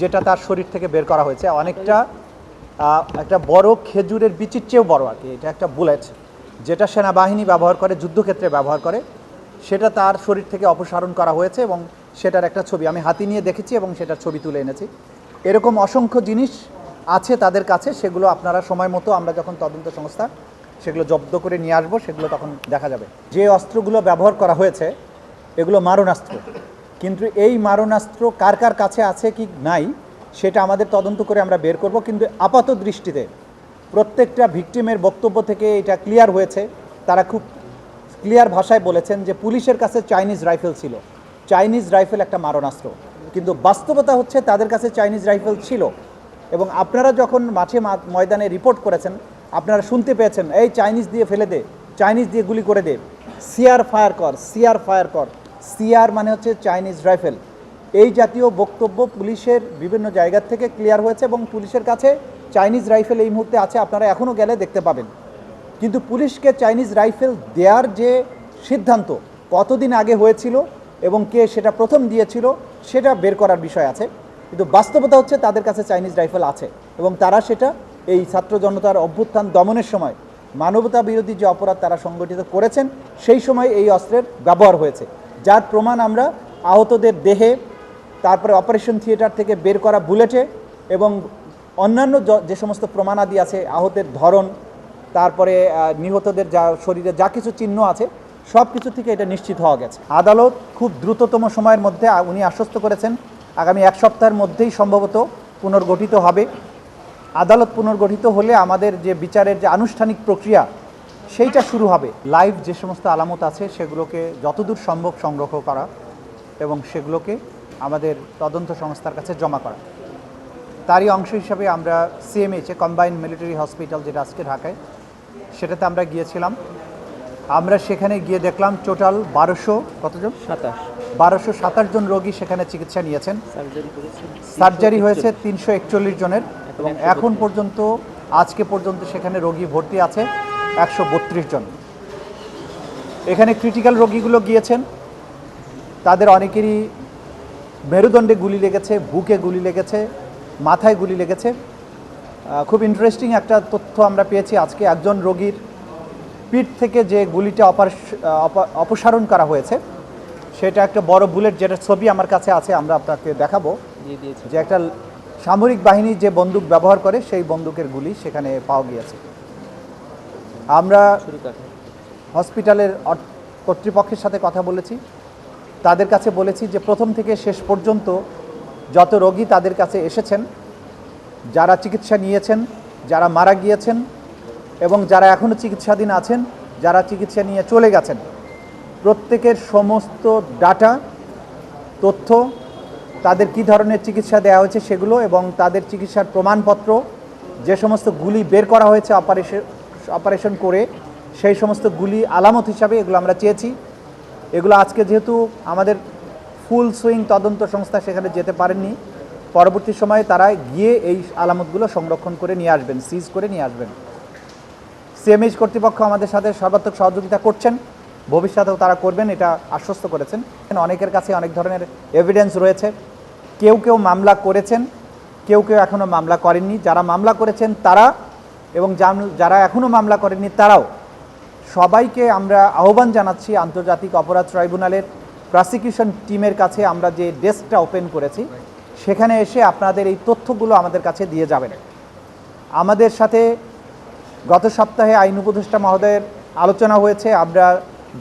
যেটা তার শরীর থেকে বের করা হয়েছে, অনেকটা একটা বড় খেজুরের বিচির চেয়েও বড় আর কি। এটা একটা বুলেট যেটা সেনাবাহিনী ব্যবহার করে, যুদ্ধক্ষেত্রে ব্যবহার করে। সেটা তার শরীর থেকে অপসারণ করা হয়েছে এবং সেটার একটা ছবি আমি হাতি নিয়ে দেখেছি এবং সেটার ছবি তুলে এনেছি। এরকম অসংখ্য জিনিস আছে তাদের কাছে, সেগুলো আপনারা সময় মতো আমরা যখন তদন্ত সংস্থা, সেগুলো জব্দ করে নিয়ে আসব, সেগুলো তখন দেখা যাবে। যে অস্ত্রগুলো ব্যবহার করা হয়েছে, এগুলো মারণাস্ত্র। কিন্তু এই মারণাস্ত্র কার কার কাছে আছে কি নাই, সেটা আমাদের তদন্ত করে আমরা বের করব। কিন্তু আপাত দৃষ্টিতে প্রত্যেকটা ভিকটিমের বক্তব্য থেকে এটা ক্লিয়ার হয়েছে। তারা খুব ক্লিয়ার ভাষায় বলেছেন যে পুলিশের কাছে চাইনিজ রাইফেল ছিল। চাইনিজ রাইফেল একটা মারণাস্ত্র। কিন্তু বাস্তবতা হচ্ছে তাদের কাছে চাইনিজ রাইফেল ছিল। এবং আপনারা যখন মাঠে ময়দানে রিপোর্ট করেছেন, আপনারা শুনতে পেয়েছেন, এই চাইনিজ দিয়ে ফেলে দে, চাইনিজ দিয়ে গুলি করে দে সিআর ফায়ার কর সিআর ফায়ার কর। সিআর মানে হচ্ছে চাইনিজ রাইফেল। এই জাতীয় বক্তব্য পুলিশের বিভিন্ন জায়গা থেকে ক্লিয়ার হয়েছে এবং পুলিশের কাছে চাইনিজ রাইফেল এই মুহূর্তে আছে, আপনারা এখনও গেলে দেখতে পাবেন। কিন্তু পুলিশকে চাইনিজ রাইফেল দেওয়ার যে সিদ্ধান্ত কতদিন আগে হয়েছিল এবং কে সেটা প্রথম দিয়েছিল, সেটা বের করার বিষয় আছে। কিন্তু বাস্তবতা হচ্ছে তাদের কাছে চাইনিজ রাইফেল আছে এবং তারা সেটা এই ছাত্র জনতার অভ্যুত্থান দমনের সময় মানবতা বিরোধী যে অপরাধ তারা সংগঠিত করেছেন, সেই সময় এই অস্ত্রের ব্যবহার হয়েছে। যার প্রমাণ আমরা আহতদের দেহে, তারপরে অপারেশন থিয়েটার থেকে বের করা বুলেটে এবং অন্যান্য যে সমস্ত প্রমাণাদি আছে, আহতের ধরন, তারপরে নিহতদের যা শরীরে যা কিছু চিহ্ন আছে সব কিছু থেকে এটা নিশ্চিত হওয়া গেছে। আদালত খুব দ্রুততম সময়ের মধ্যে উনি আশ্বস্ত করেছেন, আগামী এক সপ্তাহের মধ্যেই সম্ভবত পুনর্গঠিত হবে। আদালত পুনর্গঠিত হলে আমাদের যে বিচারের যে আনুষ্ঠানিক প্রক্রিয়া সেইটা শুরু হবে। লাইভ যে সমস্ত আলামত আছে সেগুলোকে যতদূর সম্ভব সংগ্রহ করা এবং সেগুলোকে আমাদের তদন্ত সংস্থার কাছে জমা করা। তারই অংশ হিসাবে আমরা সিএমএইচে কম্বাইন্ড মিলিটারি হসপিটাল যেটা আজকে ঢাকায় সেটাতে আমরা গিয়েছিলাম। আমরা সেখানে গিয়ে দেখলাম টোটাল বারোশো কতজন? সাতাশ। বারোশো সাতাশ জন রোগী সেখানে চিকিৎসা নিয়েছেন। সার্জারি হয়েছে তিনশো একচল্লিশ জনের। এবং এখন পর্যন্ত আজকে পর্যন্ত সেখানে রোগী ভর্তি আছে। একশো বত্রিশ জন। এখানে ক্রিটিক্যাল রোগীগুলো গিয়েছেন। তাদের অনেকেরই মেরুদণ্ডে গুলি লেগেছে বুকে গুলি লেগেছে মাথায় গুলি লেগেছে। খুব ইন্টারেস্টিং একটা তথ্য আমরা পেয়েছি আজকে একজন রোগীর পিঠ থেকে যে গুলিটা অপসারণ করা হয়েছে। সেটা একটা বড় বুলেট যেটা ছবি আমার কাছে আছে আমরা আপনাকে দেখাবো। যে একটা সামরিক বাহিনী যে বন্দুক ব্যবহার করে সেই বন্দুকের গুলি সেখানে পাওয়া গিয়েছে। আমরা হসপিটালের কর্তৃপক্ষের সাথে কথা বলেছি। তাদের কাছে বলেছি যে প্রথম থেকে শেষ পর্যন্ত যত রোগী তাদের কাছে এসেছেন যারা চিকিৎসা নিয়েছেন যারা মারা গিয়েছেন এবং যারা এখনও চিকিৎসাধীন আছেন যারা চিকিৎসা নিয়ে চলে গেছেন প্রত্যেকের সমস্ত ডাটা তথ্য তাদের কি ধরনের চিকিৎসা দেওয়া হয়েছে সেগুলো এবং তাদের চিকিৎসার প্রমাণপত্র যে সমস্ত গুলি বের করা হয়েছে অপারেশন অপারেশন করে সেই সমস্ত গুলি আলামত হিসাবে এগুলো আমরা চেয়েছি। এগুলো আজকে যেহেতু আমাদের ফুল সুইং তদন্ত সংস্থা সেখানে যেতে পারেননি, পরবর্তী সময়ে তারা গিয়ে এই আলামতগুলো সংরক্ষণ করে নিয়ে আসবেন সিজ করে নিয়ে আসবেন। সিএমএইচ কর্তৃপক্ষ আমাদের সাথে সর্বাত্মক সহযোগিতা করছেন, ভবিষ্যতেও তারা করবেন, এটা আশ্বস্ত করেছেন। অনেকের কাছে অনেক ধরনের এভিডেন্স রয়েছে। কেউ কেউ মামলা করেছেন, কেউ কেউ এখনও মামলা করেননি। যারা মামলা করেছেন, তারা এবং যারা এখনও মামলা করেননি, তারাও। সবাইকে আমরা আহ্বান জানাচ্ছি আন্তর্জাতিক অপরাধ ট্রাইব্যুনালের প্রসিকিউশন টিমের কাছে আমরা যে ডেস্কটা ওপেন করেছি, সেখানে এসে আপনাদের এই তথ্যগুলো আমাদের কাছে দিয়ে যাবেন। আমাদের সাথে গত সপ্তাহে আইন উপদেষ্টা মহোদয়ের আলোচনা হয়েছে। আমরা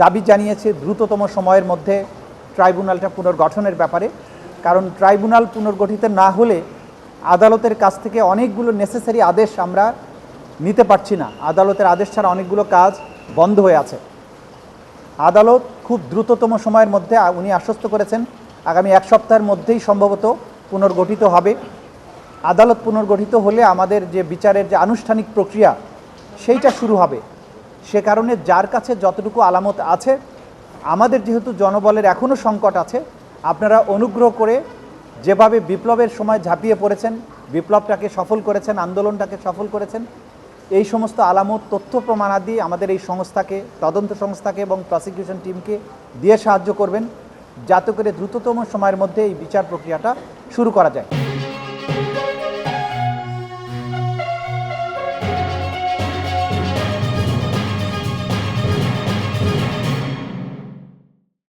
দাবি জানিয়েছি দ্রুততম সময়ের মধ্যে ট্রাইব্যুনালটা পুনর্গঠনের ব্যাপারে। কারণ ট্রাইব্যুনাল পুনর্গঠিত না হলে আদালতের কাছ থেকে অনেকগুলো নেসেসারি আদেশ আমরা নিতে পারছি না। আদালতের আদেশ ছাড়া অনেকগুলো কাজ বন্ধ হয়ে আছে। আদালত খুব দ্রুততম সময়ের মধ্যে উনি আশ্বস্ত করেছেন, আগামী এক সপ্তাহের মধ্যেই সম্ভবত পুনর্গঠিত হবে। আদালত পুনর্গঠিত হলে আমাদের যে বিচারের যে আনুষ্ঠানিক প্রক্রিয়া, সেইটা শুরু হবে। সে কারণে যার কাছে যতটুকু আলামত আছে, আমাদের যেহেতু জনবলের এখনও সংকট আছে, আপনারা অনুগ্রহ করে যেভাবে বিপ্লবের সময় ঝাঁপিয়ে পড়েছেন, বিপ্লবটাকে সফল করেছেন, আন্দোলনটাকে সফল করেছেন এই সমস্ত আলামত, তথ্য প্রমাণাদি আমাদের এই সংস্থাকে, তদন্ত সংস্থাকে এবং প্রসিকিউশন টিমকে দিয়ে সাহায্য করবেন যাতে করে দ্রুততম সময়ের মধ্যে এই বিচার প্রক্রিয়াটা শুরু করা যায়।